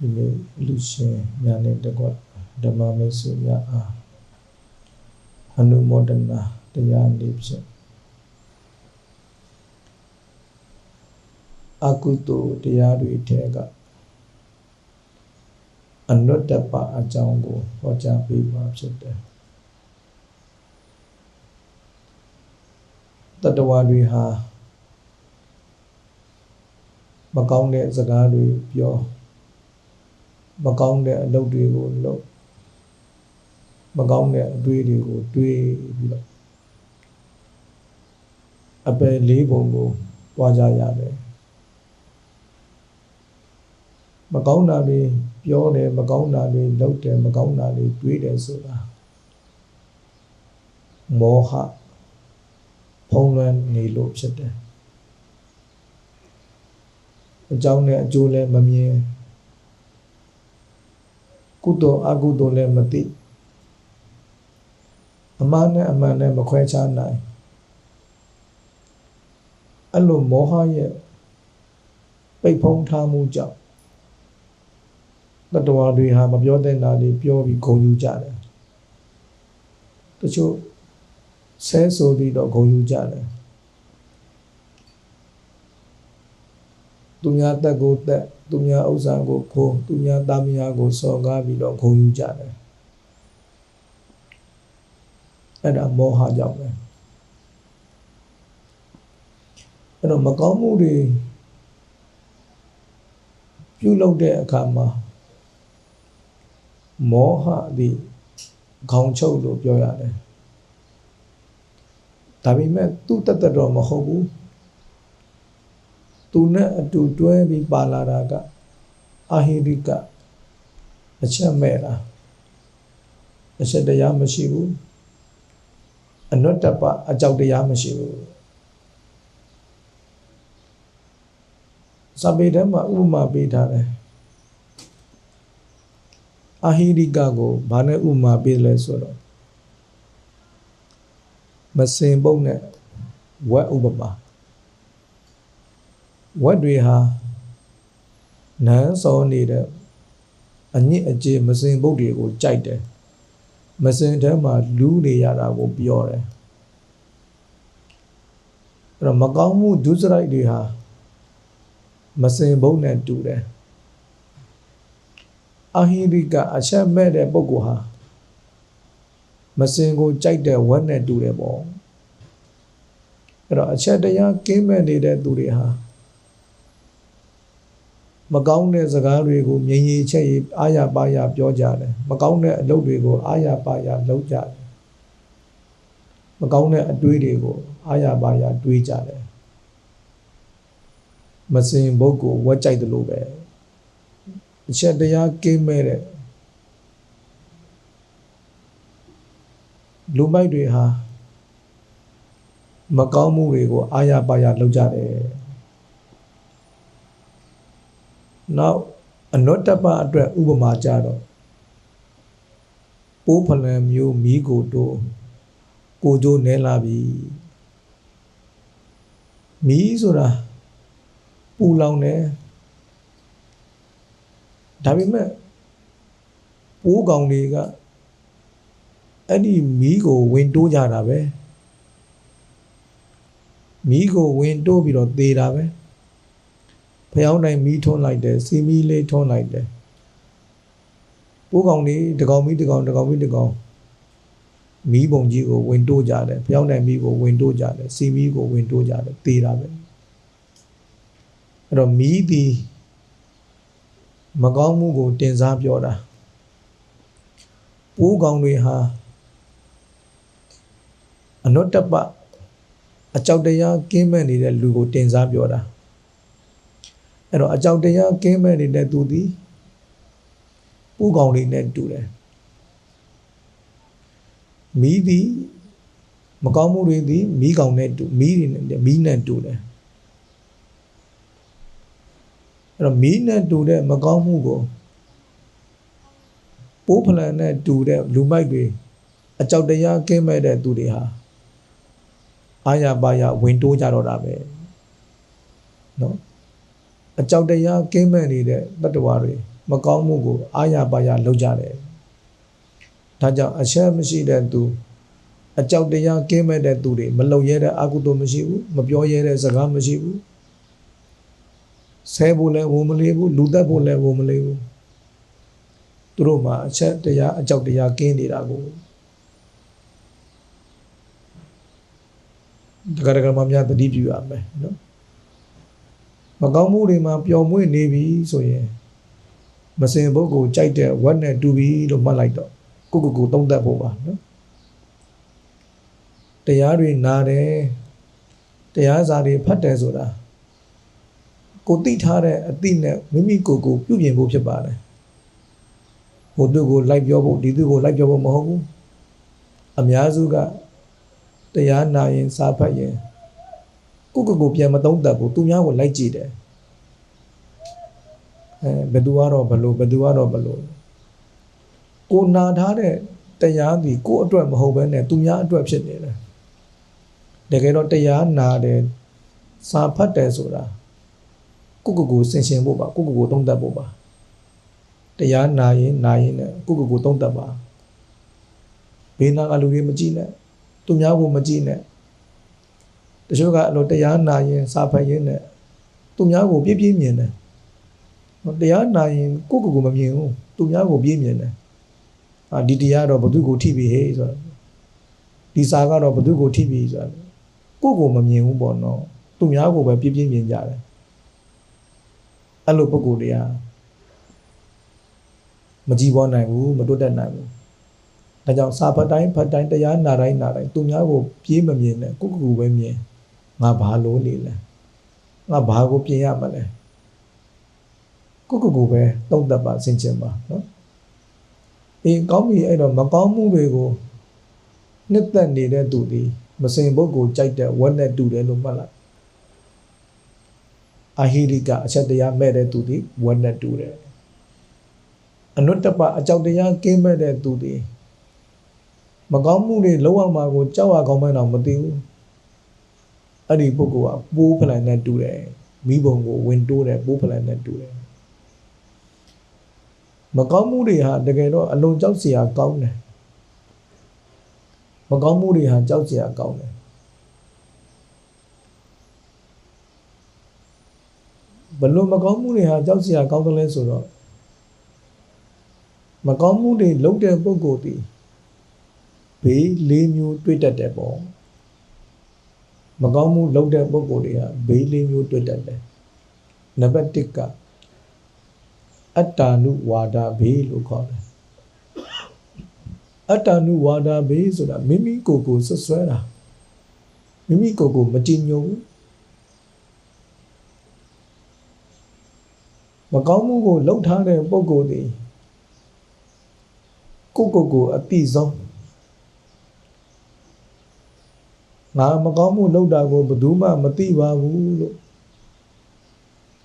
ဒီနေ့လူရှင်ညာနဲ့တကွဓမ္မမိတ်ဆွေများအားအနုမောဒနာတရားလေးဖြင့်အကုသိုလ်တရားတွေထဲကအနုတ္တပအကြောင်းကိုဟောကြားပေးမှာဖြစ်တယ်တတဝါတွေဟာမကောင်းတဲ့စကားတွေပြော မကောင်းတဲ့အလုပ်တွေကိုလုပ်မကောင်းတဲ့အတွေးတွေကိုတွေးပြီးတော့အပယ်လေးပုံကိုပွားကြရတယ်မကောင်းတာတွေပြောတယ်မကောင်းတာတွေလုပ်တယ်မကောင်းတာတွေတွေးတယ်ဆိုတာမောဟဖုံးလွှမ်းနေလို့ဖြစ်တယ်အကြောင်းနဲ့အကျိုးလည်းမမြင် ကုသိုလ်အကုသိုလ်လည်းမသိအမှန်နဲ့အမှန်နဲ့မခွဲခြားနိုင်အဲ့လိုမောဟရဲ့ပိတ်ဖုံးထားမှုကြောင့်တတဝါတွေဟာမပြောတဲ့နာတွေပြောပြီးဂုံယူကြတယ်တချို့ဆဲဆိုပြီးတော့ဂုံယူကြတယ် သူများတက်ကိုတက်သူများဥစ္စာကိုခိုးသူများသားမယားကိုစော်ကားပြီးတော့ဂုံယူကြတယ်အဲ့ဒါမောဟကြောင့်ပဲအဲ့တော့မကောင်းမှုတွေပြုလုပ်တဲ့အခါမှာမောဟသည်ခေါင်းချုပ်လို့ပြောရတယ်ဒါပေမဲ့သူ့တသက်တော်မဟုတ်ဘူး သူနဲ့အတူတွဲပြီးပါလာတာကအဟိရိကအချက်မဲ့လားအချက်တရားမရှိဘူးအနုတ္တပအကြောက်တရားမရှိဘူးစပေထဲမှာဥပမာပေးထားတယ်အဟိရိကကိုဘာနဲ့ဥပမာပေးလဲဆိုတော့မစင်ပုတ်နဲ့ဝက်ဥပမာ ဝက်တွေဟာနန်းစောနေတဲ့အညစ်အကြေးမစင်ပုတ်တွေကိုကြိုက်တယ်မစင်ထဲမှာလူးနေရတာကိုပြောတယ်အဲ့တော့မကောင်းမှုဒုစရိုက်တွေဟာမစင်ပုတ်နဲ့တူတယ်အဟိရိကအချက်မဲ့တဲ့ပုဂ္ဂိုလ်ဟာမစင်ကိုကြိုက်တဲ့ဝက်နဲ့တူတယ်ပေါ့အဲ့တော့အချက်တရားကင်းမဲ့နေတဲ့သူတွေဟာ မကောင်းတဲ့စကားတွေကိုမြင်ရချက်ရအာရပါရပြောကြတယ်မကောင်းတဲ့အလုပ်တွေကိုအာရပါရလုပ်ကြတယ်မကောင်းတဲ့အတွေးတွေကိုအာရပါရတွေးကြတယ်မစင်ဘုတ်ကိုဝက်ကြိုက်တယ်လို့ပဲအချက်တရားကင်းမဲ့တဲ့လူမိုက်တွေဟာမကောင်းမှုတွေကိုအာရပါရလုပ်ကြတယ် နောက်အနုတ္တပအတွက်ဥပမာကြတော့ပိုးဖလံမျိုးမိကိုတို့ကိုကြိုးနဲလာပြီမီးဆိုတာပူလောင်တယ်ဒါပေမဲ့ပိုးကောင်တွေကအဲ့ဒီမီးကိုဝင်တိုးကြတာပဲမီးကိုဝင်တိုးပြီးတော့သေတာပဲ ဖျောင်းတိုင်းမီးထွန်းလိုက်တယ်စီမီးလေးထွန်းလိုက်တယ်ပိုးကောင်တွေတကောင်မီးတကောင်တကောင်မီးတကောင်မီးပုံကြီးကိုဝင်တိုးကြတယ်ဖျောင်းတိုင်းမီးကိုဝင်တိုးကြတယ်စီမီးကိုဝင်တိုးကြတယ်သေတာပဲအဲ့တော့မီးဒီမကောင်းမှုကိုတင်စားပြောတာပိုးကောင်တွေဟာအနုတ္တပအကြောက်တရားကင်းမဲ့နေတဲ့လူကိုတင်စားပြောတာ အဲ့တော့အကြောက်တရားကင်းမဲ့နေတဲ့သူသည်ပူကောင်လေးနဲ့တူတယ်မီးသည်မကောင်းမှုတွေသည်မီးကောင်နဲ့တူမီးတွေနဲ့မီးနဲ့တူတယ်အဲ့တော့မီးနဲ့တူတဲ့မကောင်းမှုကိုပိုးဖလန်နဲ့တူတဲ့လူမိုက်တွေအကြောက်တရားကင်းမဲ့တဲ့သူတွေဟာအာရပါရဝင်တိုးကြတော့တာပဲเนาะ အကြောက်တရားကင်းမဲ့နေတဲ့တတ္တဝါတွေမကောင်းမှုကိုအာရပါရလုပ်ကြတယ်ဒါကြောင့်အချက်မရှိတဲ့သူအကြောက်တရားကင်းမဲ့တဲ့သူတွေမလုံရဲတဲ့အကုသိုလ်မရှိဘူးမပြောရဲတဲ့စကားမရှိဘူးဆဲဖို့လည်းဝန်မလေးဘူးလူသက်ဖို့လည်းဝန်မလေးဘူးသူတို့မှာအချက်တရားအကြောက်တရားကင်းနေတာကိုတက္ကရာမများတတိပြုရမယ်နော် မကောင်းမှုတွေမှာပျော်မွေ့နေပြီဆိုရင်မစင်ဘုတ်ကိုကြိုက်တဲ့ဝက်နဲ့တူပြီလို့မှတ်လိုက်တော့ကိုကိုကိုသုံးသက်ဖို့ပါနော်တရားတွေနာတယ်တရားစာတွေဖတ်တယ်ဆိုတာကိုသိထားတဲ့အသိနဲ့မိမိကိုယ်ကိုပြုပြင်ဖို့ဖြစ်ပါတယ်ဟိုသူကိုလိုက်ပြောဖို့ဒီသူကိုလိုက်ပြောဖို့မဟုတ်ဘူးအများစုကတရားနာရင်စာဖတ်ရင် ကိုကိုကိုပြန်မသုံးသပ်ဘူးသူများကိုလိုက်ကြည့်တယ်အဲဘယ်သူကတော့ဘလို့ဘယ်သူကတော့ဘလို့ကိုနာထားတဲ့တရားဒီကိုအတွက်မဟုတ်ဘဲနဲ့သူများအတွက်ဖြစ်နေတယ်တကယ်တော့တရားနာတယ်စာဖတ်တယ်ဆိုတာကိုကိုကိုစင်ရှင်ဖို့ပါကိုကိုကိုသုံးသပ်ဖို့ပါတရားနာရင်နာရင်နဲ့ကိုကိုကိုသုံးသပ်ပါဘေးနာကလူတွေမကြည့်နဲ့သူများကိုမကြည့်နဲ့ တချို့ကအလိုတရားနာရင်စာဖတ်ရင်နဲ့သူများကိုပြည့်ပြည့်မြင်တယ်တရားနာရင်ကိုကိုကိုမမြင်ဘူးသူများကိုပြည့်မြင်တယ်အာဒီတရားတော့ဘသူကိုထိပြီဟေးဆိုတော့ဒီစာကတော့ဘသူကိုထိပြီဆိုတော့ကိုကိုမမြင်ဘူးပေါ့နော်သူများကိုပဲပြည့်ပြည့်မြင်ကြတယ်အဲ့လိုပုံကိုယ်တရားမကြည်ပေါ်နိုင်ဘူးမတွတ်တတ်နိုင်ဘူးဒါကြောင့်စာဖတ်တိုင်းဖတ်တိုင်းတရားနာတိုင်းနာတိုင်းသူများကိုပြေးမမြင်နဲ့ကိုကိုကိုပဲမြင် ငါဘာလို့နေလဲငါဘာကိုပြင်ရမလဲကိုကိုကိုပဲတုံ့တက်ပါဆင်ခြင်ပါနော်အေးကောင်းပြီအဲ့တော့မကောင်းမှုတွေကိုနှစ်သက်နေတဲ့သူဒီမစင်ဘုတ်ကိုကြိုက်တဲ့ဝက်နဲ့တူတယ်လို့မှတ်လိုက်အာဟိရိကအချက်တရားမဲ့တဲ့သူဒီဝက်နဲ့တူတယ်အနုတ္တပအကြောက်တရားကင်းမဲ့တဲ့သူဒီမကောင်းမှုတွေလုံးဝမှာကိုကြောက်ရကောင်းမှန်းတော့မသိဘူး အဲ့ဒီပုဂ္ဂိုလ်ကပိုးဖလန်နဲ့တူတယ်မိဘုံကိုဝင်တိုးတယ်ပိုးဖလန်နဲ့တူတယ်မကောင်းမှုတွေဟာတကယ်တော့အလွန်ကြောက်စရာကောင်းတယ်မကောင်းမှုတွေဟာကြောက်စရာကောင်းတယ်ဘလို့မကောင်းမှုတွေဟာကြောက်စရာကောင်းတယ်လဲဆိုတော့မကောင်းမှုတွေလုပ်တဲ့ပုဂ္ဂိုလ်ဒီဘေး၄မျိုးတွေ့တတ်တယ်ပေါ့ မကောင်းမှုလုပ်တဲ့ပုဂ္ဂိုလ်တွေကဘေး၄မျိုးတွေ့တတ်တယ်နံပါတ်1ကအတ္တနုဝါဒဘေးလို့ခေါ်တယ်အတ္တနုဝါဒဘေးဆိုတာမိမိကိုယ်ကိုဆွဆွဲတာမိမိကိုယ်ကိုမတည်ညိုဘူးမကောင်းမှုကိုလှုပ်ထားတဲ့ပုံကိုယ်သည်ကိုယ့်ကိုယ်ကိုအတိဆုံး ငါမကောင်းမှုလုပ်တာကိုဘယ်သူမှမသိပါဘူးလို့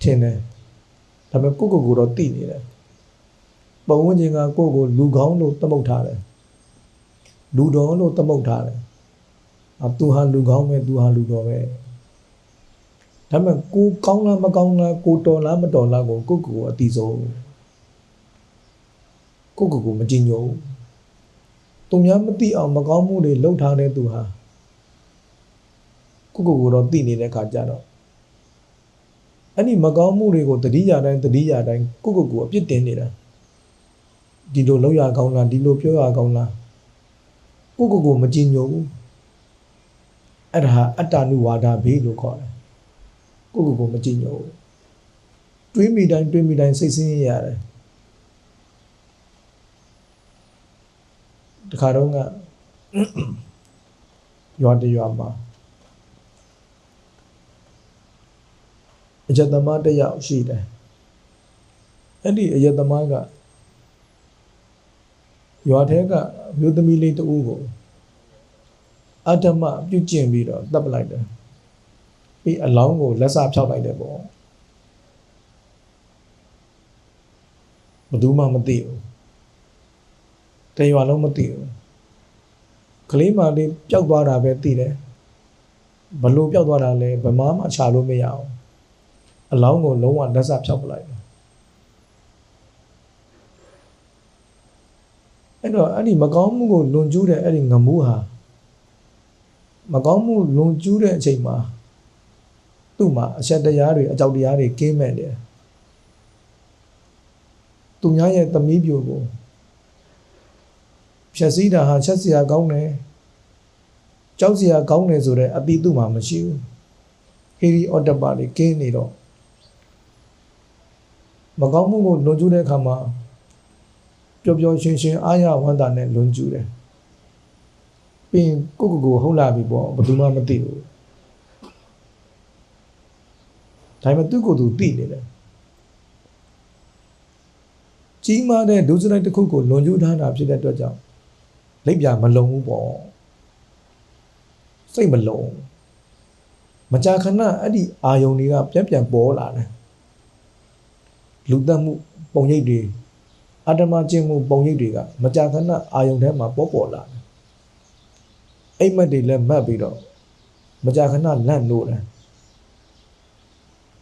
ထင်တယ်ဒါပေမဲ့ကိုယ့်ကိုယ်ကိုတော့သိနေတယ်ပုံဝင်ချင်းကကိုယ့်ကိုလူကောင်းလို့သမုတ်ထားတယ်လူတော်လို့သမုတ်ထားတယ်အသူဟာလူကောင်းပဲသူဟာလူတော်ပဲဒါပေမဲ့ကိုကောင်းလားမကောင်းလားကိုတော်လားမတော်လားကိုကိုယ့်ကိုယ်အတိဆုံးကိုယ့်ကိုယ်ကိုမကြည်ညိုသူများမသိအောင်မကောင်းမှုတွေလှုပ်ထားတဲ့သူဟာ ကိုကိုကိုတော့သိနေတဲ့ခါကြတော့အဲ့ဒီမကောင်းမှုတွေကိုတတိယတိုင်းတတိယတိုင်းကိုကိုကိုအပြစ်တင်နေတာဒီလိုလောက်ရကောင်းလားဒီလိုပြောရကောင်းလားကိုကိုကိုမကြည်ညိုဘူးအဲ့ဒါဟာအတ္တနုဝါဒဘေးလို့ခေါ်တယ်ကိုကိုကိုမကြည်ညိုဘူးတွေးမိတိုင်းတွေးမိတိုင်းစိတ်ဆင်းရဲရတယ်တခါတော့ကရွာတရွာမှာ အယတမတယောက်ရှိတယ်အဲ့ဒီအယတမကရွာထဲကမြို့သမီးလေးတဦးကိုအတ္တမပြုတ်ကျင်ပြီးတော့တပ်ပလိုက်တယ်ပြီးအလောင်းကိုလက်စဖြောက်လိုက်တယ်ပေါ့ဘယ်သူမှမသိဘူးတရွာလုံးမသိဘူးကလေးမလေးပျောက်သွားတာပဲသိတယ်ဘလို့ပျောက်သွားတာလဲဘယ်မှမချလို့မရအောင် အလောင်းကိုလုံးဝလက်စဖြောက်ပလိုက်တယ်အဲ့တော့အဲ့ဒီမကောင်းမှုကိုလွန်ကျူးတဲ့အဲ့ဒီငမိုးဟာမကောင်းမှုလွန်ကျူးတဲ့အချိန်မှာသူ့မှာအဆက်တရားတွေအကြောက်တရားတွေကင်းမဲ့တယ်သူများရဲ့သမီးပြိုကိုဖြည့်စည်းတာဟာချက်စရာကောင်းတယ်ကြောက်စရာကောင်းတယ်ဆိုတဲ့အတိသူ့မှာမရှိဘူးဟီရီအော်တပါလေးကင်းနေတော့ မကောင်းမှုကိုလွန်ကျူးတဲ့အခါမှာပျော်ပျော်ရွှင်ရွှင်အားရဝမ်းသာနဲ့လွန်ကျူးတယ်ပြီးရင်ကိုယ့်ကိုယ်ကိုဟုတ်လာပြီပေါ့ဘယ်သူမှမသိဘူးဒါပေမဲ့သူ့ကိုယ်သူသိနေတယ်ကြီးမားတဲ့ဒုစရိုက်တစ်ခုကိုလွန်ကျူးထားတာဖြစ်တဲ့အတွက်ကြောင့်လက်ပြမလုံဘူးပေါ့စိတ်မလုံမကြာခဏအဲ့ဒီအာယုန်တွေကပြန်ပြန်ပေါ်လာတယ် လူသက်မှုပုံရိပ်တွေအတ္တမကျင့်မှုပုံရိပ်တွေကမကြာခဏအာယုန်ထဲမှာပေါ်ပေါ်လာတယ်အိမ်မက်တွေလည်းမှတ်ပြီးတော့မကြာခဏလန့်လို့တယ်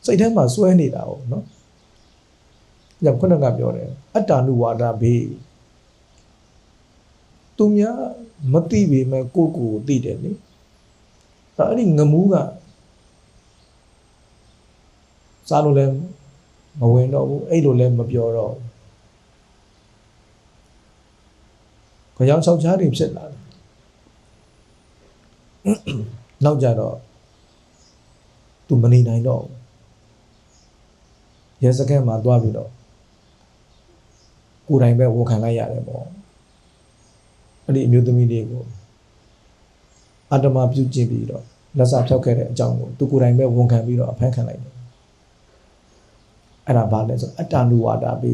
စိတ်ထဲမှာစွဲနေတာဟုတ်နော်ညခုနကပြောတယ်အတ္တနုဝါဒဘေးသူများမသိပေမဲ့ကိုယ့်ကိုယ်ကိုသိတယ်လေအဲ့ဒီငမူးကစားလို့လည်း မဝင်တော့ဘူးအဲ့လိုလည်းမပြောတော့ဘူးကြောင်ချောက်ချားတွေဖြစ်လာတယ်နောက်ကြတော့သူမနေနိုင်တော့ဘူးရဲစခန်းမှာတွားပြီးတော့ကိုယ်တိုင်ပဲဝန်ခံလိုက်ရတယ်ပေါ့အဲ့ဒီအမျိုးသမီးလေးကိုအတ္တမပြုကျင့်ပြီးတော့လက်စားဖြောက်ခဲ့တဲ့အကြောင်းကိုသူကိုယ်တိုင်ပဲဝန်ခံပြီးတော့အဖမ်းခံလိုက်တယ် အဲ့ဒါဘာလဲဆိုအတ္တနုဝါဒပဲ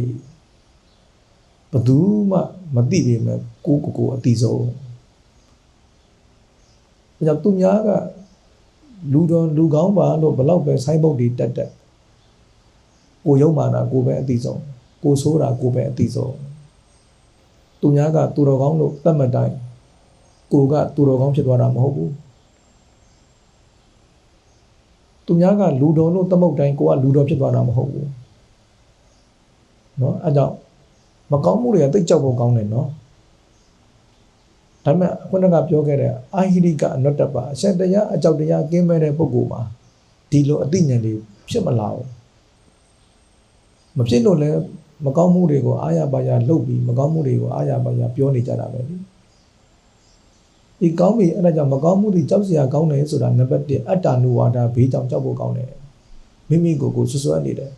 ဘယ်သူမှမသိပေမဲ့ကိုကိုကိုအတိဆုံးဒါကြောင့်သူများကလူတော်လူကောင်းပါလို့ဘလောက်ပဲဆိုင်းပုတ်တွေတက်တက်ကိုယုံမာတာကိုပဲအတိဆုံးကိုဆိုးတာကိုပဲအတိဆုံးသူများကသူတော်ကောင်းလို့တတ်မှတ်တိုင်းကိုကသူတော်ကောင်းဖြစ်သွားတာမဟုတ်ဘူးသူများကလူတော်လို့တမုတ်တိုင်းကိုကလူတော်ဖြစ်သွားတာမဟုတ်ဘူး နော်အဲကြောင့်မကောင်းမှုတွေကတိတ်ကြောက်ဖို့ကောင်းတယ်နော်ဒါပေမဲ့ခုနကပြောခဲ့တဲ့အာဟိရိကအနတ္တပအရှင်တရားအကြောက်တရားကင်းမဲ့တဲ့ပုဂ္ဂိုလ်မှာဒီလိုအသိဉာဏ်တွေဖြစ်မလာဘူးမဖြစ်လို့လည်းမကောင်းမှုတွေကိုအာရပါရလှုပ်ပြီးမကောင်းမှုတွေကိုအာရပါရပြောနေကြတာပဲလေဒီကောင်းပြီအဲ့ဒါကြောင့်မကောင်းမှုတွေကြောက်စရာကောင်းတယ်ဆိုတာနံပါတ်1အတ္တနုဝါဒဘေးကြောင့်ကြောက်ဖို့ကောင်းတယ်မိမိကိုယ်ကိုဆွဆွနေတယ်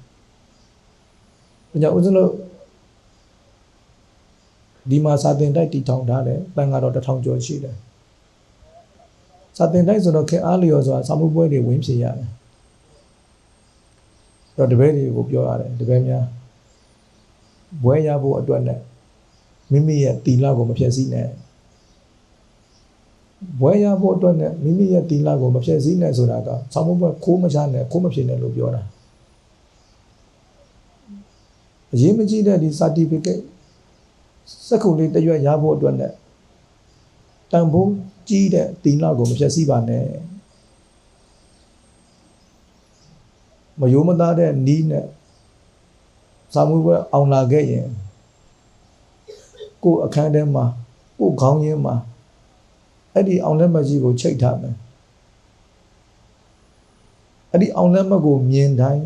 ဒါကြောင့်ဦးဇင်းတို့ဒီမှာစာတင်တိုက်တီထောင်ထားတယ်။တန်ကတော့တစ်ထောင်ကျော်ရှိတယ်။စာတင်တိုက်ဆိုတော့ခင်အားလျော်ဆိုတာစာမှုပွဲတွေဝင်ဖြစ်ရတယ်။တော့တပည့်တွေကိုပြောရတယ်တပည့်များဘွဲရဖို့အတွက်နဲ့မိမိရဲ့တီလာကိုမဖြည့်ဆည်းနဲ့ဘွဲရဖို့အတွက်နဲ့မိမိရဲ့တီလာကိုမဖြည့်ဆည်းနဲ့ဆိုတာကစာမှုပွဲခိုးမချနဲ့ခိုးမဖြစ်နဲ့လို့ပြောတာ။ အရေးမကြီးတဲ့ဒီ certificate စက္ကူလေးတစ်ရွက်ရဖို့အတွက်နဲ့တန်ဖိုးကြီးတဲ့တီလာကိုမဖြည့်ဆည်းပါနဲ့မယိုးမသားတဲ့နီးနဲ့စာမှုပွဲအောင်လာခဲ့ရင်ကိုယ်အခန်းထဲမှာကိုယ်ခေါင်းရင်းမှာအဲ့ဒီအောင်လက်မကြီးကိုချိတ်ထားမယ်အဲ့ဒီအောင်လက်မကိုမြင်တိုင်း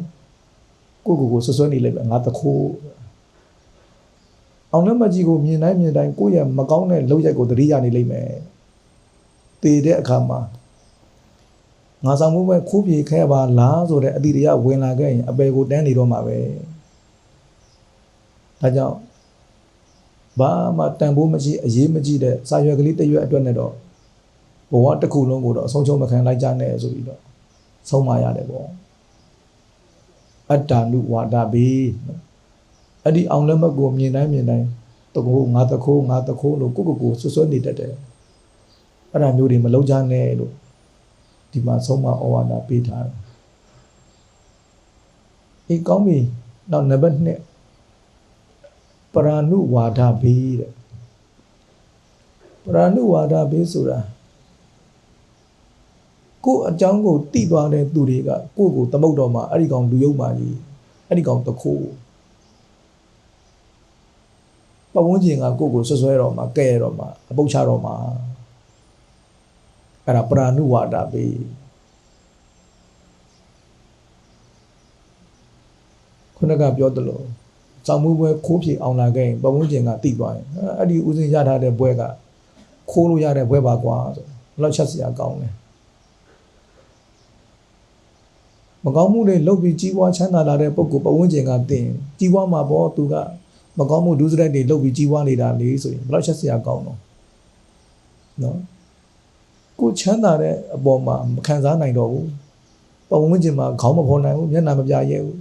ကိုကိုကိုဆွဆွနေလိုက်ပဲငါတခိုးအောင်လက်မကြီးကိုမြင်တိုင်းမြင်တိုင်းကိုယ့်ရဲ့မကောင်းတဲ့လောက်ရက်ကိုသတိရနေလိမ့်မယ်တည်တဲ့အခါမှာငါဆောင်မှုပဲခိုးပြေခဲပါလားဆိုတဲ့အတိတရားဝင်လာခဲ့ရင်အပေကိုတန်းနေတော့မှာပဲဒါကြောင့်ဘာမှတန်ဖိုးမရှိအရေးမကြီးတဲ့စာရွက်ကလေးတစ်ရွက်အတွက်နဲ့တော့ဘဝတစ်ခုလုံးကိုတော့အဆုံးချုံမခံလိုက်ကြနဲ့ဆိုပြီးတော့ဆုံးမရတယ်ပေါ့ အတ္တနုဝါဒဘေးအဲ့ဒီအောင်လက်မတ်ကိုမြင်တိုင်းမြင်တိုင်းတကူငါတခိုးငါတခိုးလို့ကိုကိုကိုဆွဆွနေတတ်တယ်အဲ့ဒါမျိုးတွေမလုံးကြနဲ့လို့ဒီမှာဆုံးမဩဝါဒပေးထားတယ်အေးကောင်းပြီနောက်နံပါတ်2ပရာနုဝါဒဘေးတဲ့ပရာနုဝါဒဘေးဆိုတာ ကိုယ်အကြောင်းကိုတိသွားတဲ့သူတွေကကိုယ့်ကိုသမုတ်တော်မှာအဲ့ဒီကောင်လူယုံမာကြီးအဲ့ဒီကောင်တခိုးပတ်ဝန်းကျင်ကကိုယ့်ကိုဆွဆွဲတော့မှာကဲရတော့မှာအပုတ်ချတော့မှာအဲ့ဒါပရာနုဝါဒပဲခုနကပြောသလိုစောင်းမှုပွဲခိုးပြေအောင်လာခဲ့ရင်ပတ်ဝန်းကျင်ကတိသွားရင်အဲ့ဒီဦးစင်ရထားတဲ့ပွဲကခိုးလို့ရတဲ့ပွဲပါကွာဆိုဘယ်လောက်ချက်စရာကောင်းလဲ မကောင်းမှုတွေလုပ်ပြီးကြီးပွားချမ်းသာလာတဲ့ပုဂ္ဂိုလ်ပတ်ဝန်းကျင်ကတင်ကြီးပွားမှာပေါ့သူကမကောင်းမှုဒုစရိုက်တွေလုပ်ပြီးကြီးပွားနေတာလေဆိုရင်ဘယ်လောက်ချက်စရာကောင်းတော့နော်ကိုချမ်းသာတဲ့အပေါ်မှာမခံစားနိုင်တော့ဘူးပတ်ဝန်းကျင်မှာခေါင်းမဖော်နိုင်ဘူးမျက်နှာမပြရဲဘူး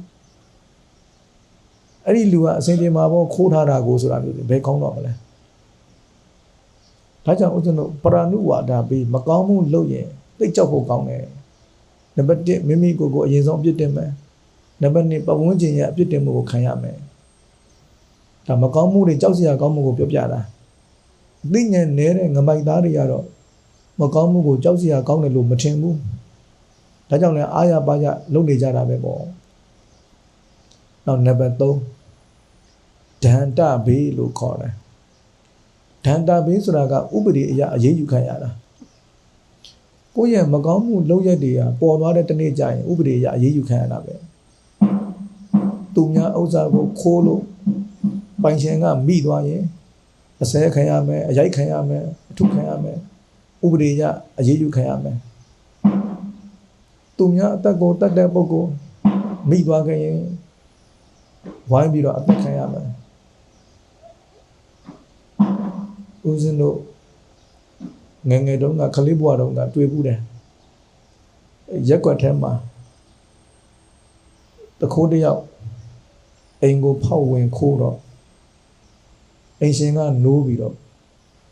အဲ့ဒီလူကအစင်ပြေမှာပေါ့ခိုးထားတာကိုဆိုတာမျိုးတွေဘယ်ကောင်းတော့မလဲဒါကြောင့်ဦးဇင်းတို့ပရဏုဝါဒပြီးမကောင်းမှုလုပ်ရင်သိကြောက်ဖို့ကောင်းတယ် နံပါတ်1မိမိကိုယ်ကိုအရင်ဆုံးအပြစ်တင်မယ်နံပါတ်2ပတ်ဝန်းကျင်ရဲ့အပြစ်တင်မှုကိုခံရမယ်ဒါမကောင်းမှုတွေကြောက်စရာကောင်းမှုကိုပြောပြတာအသိဉာဏ်နည်းတဲ့ငမိုက်သားတွေကတော့မကောင်းမှုကိုကြောက်စရာကောင်းတယ်လို့မထင်ဘူးဒါကြောင့်လည်းအာရပါရလုပ်နေကြတာပဲပေါ့နောက်နံပါတ်3ဒန္တဘေးလို့ခေါ်တယ်ဒန္တဘေးဆိုတာကဥပဒေအရအရေးယူခံရတာ ကိုယ့်ရဲ့မကောင်းမှုလုပ်ရက်တွေကပေါ်သွားတဲ့တနေ့ကျရင်ဥပဒေအရအရေးယူခံရတာပဲသူများဥစ္စာကိုခိုးလို့ပိုင်ရှင်ကမိသွားရင်အစဲခံရမယ်အရိုက်ခံရမယ်အထုခံရမယ်ဥပဒေအရအရေးယူခံရမယ်သူများအသက်ကိုတတ်တဲ့ပုဂ္ဂိုလ်မိသွားခဲ့ရင်ဝိုင်းပြီးတော့အသက်ခံရမယ်ဦးဇင်းတို့ ငယ်ငယ်တုန်းကခလေးဘွားတုန်းကတွေ့ဘူးတယ်ရက်ွက်ထဲမှာတခိုးတစ်ယောက်အိမ်ကိုဖောက်ဝင်ခိုးတော့အိမ်ရှင်ကနိုးပြီးတော့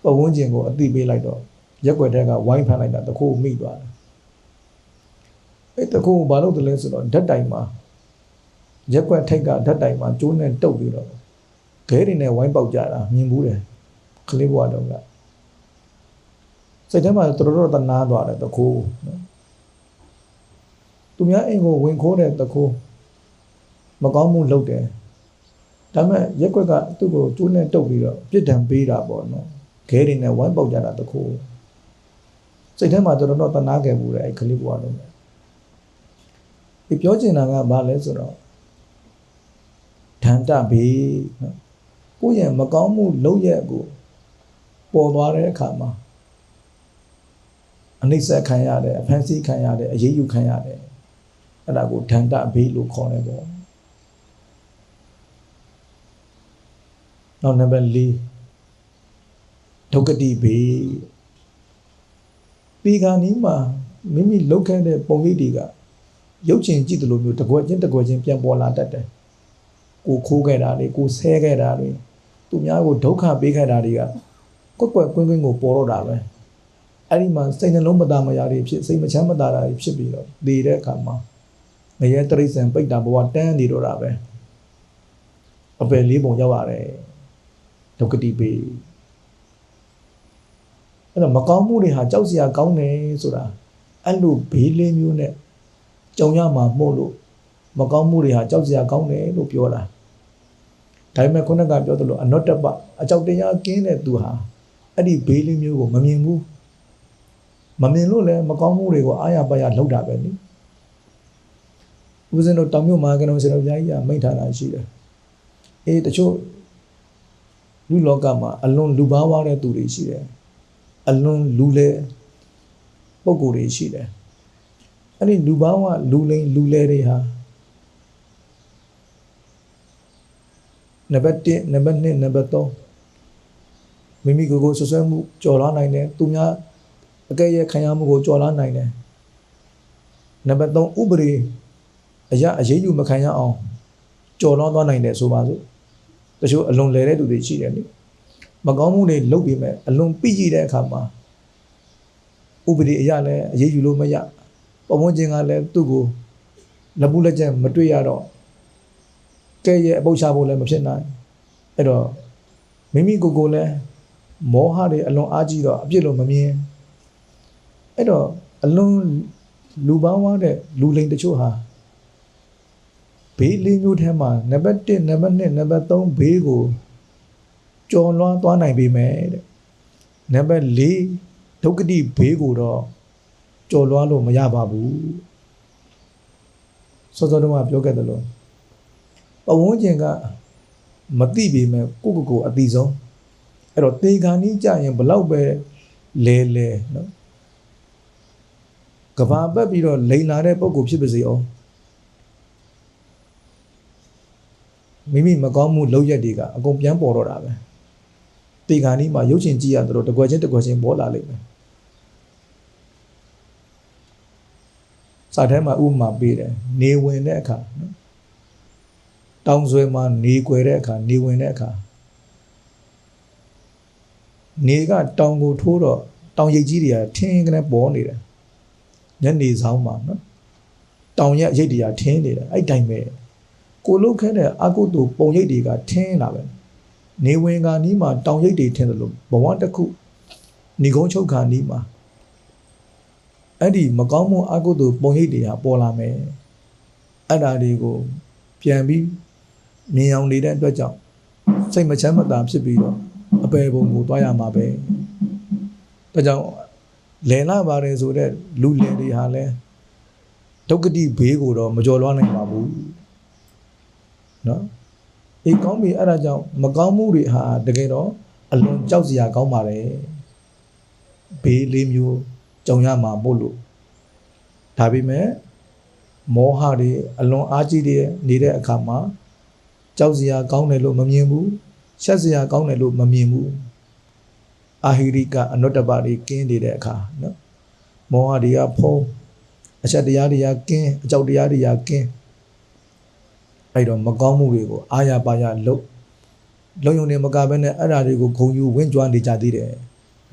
ပဝန်းကျင်ကိုအတိပေးလိုက်တော့ရက်ွက်ထဲကဝိုင်းဖန်လိုက်တာတခိုးမိသွားတယ်အဲ့တခိုးဘာလို့တလဲဆိုတော့ဓာတ်တိုင်မှာရက်ွက်ထိတ်ကဓာတ်တိုင်မှာကျိုးနဲ့တုပ်ပြီးတော့ခဲတွေနဲ့ဝိုင်းပေါက်ကြတာမြင်ဘူးတယ်ခလေးဘွားတုန်းက စိတ်ထဲမှာတော်တော်တနာသွားတယ်တခိုးနော်သူများအိမ်ကိုဝင်ခိုးတဲ့တခိုးမကောင်းမှုလုပ်တယ်ဒါပေမဲ့ရက်ွက်ကသူ့ကိုကျိုးနဲ့တုပ်ပြီးတော့ပြစ်ဒဏ်ပေးတာပေါ့နော်ခဲတွေနဲ့ဝိုင်းပေါက်ကြတာတခိုးစိတ်ထဲမှာတော်တော်တနာခဲ့မှုတယ်အဲ့ခလေးဘွားလုံးဒီပြောချင်တာကဘာလဲဆိုတော့ဒန္တဘေးနော်ကိုယ့်ရဲ့မကောင်းမှုလုပ်ရက်ကိုပေါ်သွားတဲ့အခါမှာ အနိစ္စခံရတယ်အဖန်ဆီးခံရတယ်အရေးယူခံရတယ်အဲ့ဒါကိုဒန္တဘေးလို့ခေါ်တယ်ပေါ့နောက်နံပါတ်၄ဒုက္ကတိဘေးဒီကနေ့မှာမိမိလုပ်ခဲ့တဲ့ပုံရိပ်တွေကရုပ်ချင်ကြည့်တယ်လို့မျိုးတကွက်ချင်းတကွက်ချင်းပြန်ပေါ်လာတတ်တယ်ကိုခိုးခဲ့တာတွေကိုဆဲခဲ့တာတွေသူများကိုဒုက္ခပေးခဲ့တာတွေကကွက်ကွက်ကွင်းကွင်းကိုပေါ်တော့တာပဲ အဲ့ဒီမှာစိတ်နှလုံးမသားမရာတွေဖြစ်စိတ်မချမ်းမသာတာတွေဖြစ်ပြီးတော့နေတဲ့အခါမှာငရဲတရိษံပိတ်တာဘဝတန်းနေတော့တာပဲအပယ်လေးပုံရောက်ရတယ်ဒုက္ခတိပေအဲ့တော့မကောင်းမှုတွေဟာကြောက်စရာကောင်းတယ်ဆိုတာအဲ့လိုဘေးလေးမျိုးနဲ့ကြုံရမှာမဟုတ်လို့မကောင်းမှုတွေဟာကြောက်စရာကောင်းတယ်လို့ပြောတာဒါပေမဲ့ခုနကပြောသလိုအနောတ္တပအကြောက်တရားကင်းတဲ့သူဟာအဲ့ဒီဘေးလေးမျိုးကိုမမြင်ဘူး မမြင်လို့လည်းမကောင်းမှုတွေကိုအာရပါရလောက်တာပဲနိဦးဇင်းတို့တောင်မြို့မှာကနုံစတော်ဘုရားကြီးကမိန့်ထားတာရှိတယ်အေးတချို့လူလောကမှာအလွန်လူဘာဝတဲ့သူတွေရှိတယ်အလွန်လူလဲပုံကိုယ်တွေရှိတယ်အဲ့ဒီလူဘာဝလူလိန်လူလဲတွေဟာနံပါတ်1နံပါတ်2နံပါတ်3မိမိကိုယ်ကိုဆွဆွဲမှုကြော်လာနိုင်တယ်သူများ အကဲ့ရဲ့ခံရမှုကိုကြော်လာနိုင်တယ်နံပါတ်3ဥပဒေအရာအရေးယူမခံရအောင်ကြော်လွှမ်းသွားနိုင်တယ်ဆိုပါစို့တချို့အလွန်လဲတဲ့သူတွေရှိတယ်လေမကောင်းမှုတွေလုပ်ပြီးမဲ့အလွန်ပြည့်ကြည့်တဲ့အခါမှာဥပဒေအရာလည်းအရေးယူလို့မရပဝန်းကျင်ကလည်းသူ့ကိုလက်ပူးလက်ကျန်မတွေ့ရတော့ကဲရဲ့အပုတ်ချဖို့လည်းမဖြစ်နိုင်အဲ့တော့မိမိကိုယ်ကိုယ်လည်းမောဟတွေအလွန်အားကြီးတော့အပြစ်လို့မမြင် အဲ့တော့အလွန်လူပေါင်းဝတဲ့လူလိန်တချို့ဟာဘေးလေးမျိုးထဲမှာနံပါတ်1နံပါတ်2နံပါတ်3ဘေးကိုကြော်လွှမ်းသွားနိုင်ပေမဲ့တဲ့နံပါတ်၄ဒုက္ခတိဘေးကိုတော့ကြော်လွှမ်းလို့မရပါဘူးစောစောတုန်းကပြောခဲ့တယ်လို့ပဝန်းကျင်ကမသိပေမဲ့ကိုယ့်ကိုယ်ကိုအတိဆုံးအဲ့တော့တေခါနီးကြရင်ဘလောက်ပဲလဲလဲနော် ကဘာပတ်ပြီးတော့လိန်လာတဲ့ပုံကိုဖြစ်ပါစေအောင်မိမိမကောင်းမှုလောက်ရက်တွေကအကုန်ပြန်ပေါ်တော့တာပဲတေခါနီးမှာရုပ်ရှင်ကြည့်ရတယ်တော့တကွက်ချင်းတကွက်ချင်းပေါ်လာလိမ့်မယ်စာထဲမှာဥပမာပေးတယ်နေဝင်တဲ့အခါနော်တောင်ဆွဲမှာနေကွယ်တဲ့အခါနေဝင်တဲ့အခါနေကတောင်ကိုထိုးတော့တောင်ရိပ်ကြီးတွေကထင်းကနေပေါ်နေတယ် ညနေဆောင်မှာနော်တောင်ရဲ့ရိပ်တွေကထင်းနေတယ်အဲ့တိုင်းပဲကိုလုတ်ခဲတဲ့အကုသိုလ်ပုံရိပ်တွေကထင်းလာပဲနေဝင်ကနီးမှာတောင်ရိပ်တွေထင်းတယ်လို့ဘဝတစ်ခုဏီကုန်းချုပ်ခါနီးမှာအဲ့ဒီမကောင်းမှုအကုသိုလ်ပုံရိပ်တွေကပေါ်လာမယ်အဲ့ဒါတွေကိုပြန်ပြီးမြင်အောင်နေတဲ့အတွက်ကြောင့်စိတ်မချမ်းမသာဖြစ်ပြီးတော့အပယ်ပုံကိုတွားရမှာပဲဒါကြောင့် လဲလာပါတယ်ဆိုတဲ့လူလယ်တွေဟာလဲဒုက္ကတိဘေးကိုတော့မကြော်လွှားနိုင်ပါဘူးနော်အေးကောင်းပြီအဲ့ဒါကြောင့်မကောင်းမှုတွေဟာတကယ်တော့အလွန်ကြောက်စရာကောင်းပါတယ်ဘေးလေးမျိုးကြုံရမှာမို့လို့ဒါပေမဲ့မောဟတွေအလွန်အားကြီးတဲ့နေတဲ့အခါမှာကြောက်စရာကောင်းတယ်လို့မမြင်ဘူးရှက်စရာကောင်းတယ်လို့မမြင်ဘူး အာဟိရိကအနုတ္တပတွေကင်းနေတဲ့အခါနော်မောဟတွေကဖုံးအချက်တရားတွေကကင်းအကြောက်တရားတွေကကင်းအဲ့တော့မကောင်းမှုတွေကိုအာရပါရလုတ်လုံယုံနေမကဘဲနဲ့အဲ့ဓာတွေကိုဂုံယူဝင့်ကြွားနေကြသေးတယ်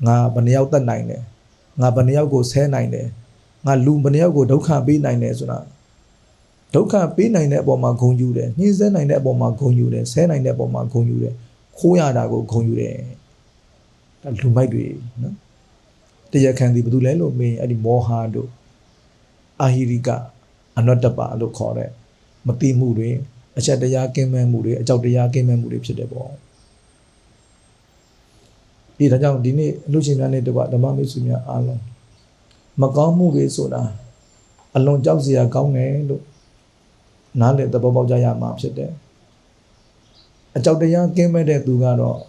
ငါဘယ်နှယောက်တတ်နိုင်တယ်ငါဘယ်နှယောက်ကိုဆဲနိုင်တယ်ငါလူဘယ်နှယောက်ကိုဒုက္ခပေးနိုင်တယ်ဆိုတာဒုက္ခပေးနိုင်တဲ့အပေါ်မှာဂုံယူတယ်နှင်းဆဲနိုင်တဲ့အပေါ်မှာဂုံယူတယ်ဆဲနိုင်တဲ့အပေါ်မှာဂုံယူတယ်ခိုးရတာကိုဂုံယူတယ် ဒါလူမိုက်တွေနော်တရားခံသည်ဘာလို့လဲလို့မင်းအဲ့ဒီမောဟတို့အာဟိရိကအနတ္တပလို့ခေါ်တဲ့မတိမှုတွေအချက်တရားကင်းမဲ့မှုတွေအကြောက်တရားကင်းမဲ့မှုတွေဖြစ်တယ်ပေါ့ဒီဒါကြောင့်ဒီနေ့အလူရှင်များနဲ့တကွဓမ္မမိတ်ဆွေများအားလုံးမကောင်းမှုတွေဆိုတာအလွန်ကြောက်စရာကောင်းတယ်လို့နားလည်သဘောပေါက်ကြရမှာဖြစ်တယ်အကြောက်တရားကင်းမဲ့တဲ့သူကတော့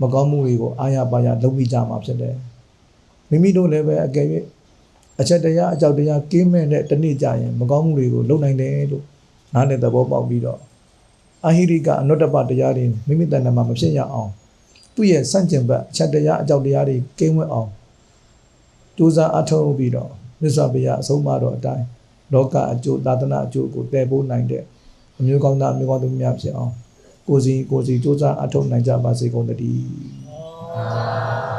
မကောင်းမှုတွေကိုအာရပါရလုပ်မိကြမှာဖြစ်တယ်မိမိတို့လည်းပဲအကယ်၍အချက်တရားအကြောက်တရားကင်းမဲ့တဲ့တနေ့ကြရင်မကောင်းမှုတွေကိုလုပ်နိုင်တယ်လို့နားလည်သဘောပေါက်ပြီးတော့အဟိရိကအနုတ္တပတရားတွေမိမိတဏ္ဍာမှာမဖြစ်ရအောင်သူ့ရဲ့စန့်ကျင်ဘက်အချက်တရားအကြောက်တရားတွေကင်းဝတ်အောင်ကြိုးစားအထောက်ပြီးတော့မြတ်စွာဘုရားအဆုံးအမတော်အတိုင်းလောကအကျိုးသာသနာအကျိုးကိုတည်ပိုးနိုင်တဲ့အမျိုးကောင်းသားအမျိုးကောင်းသူများဖြစ်အောင် ကိုစီကိုစီစူးစမ်းအထောက်နိုင်ကြပါစေကုန်သတည်း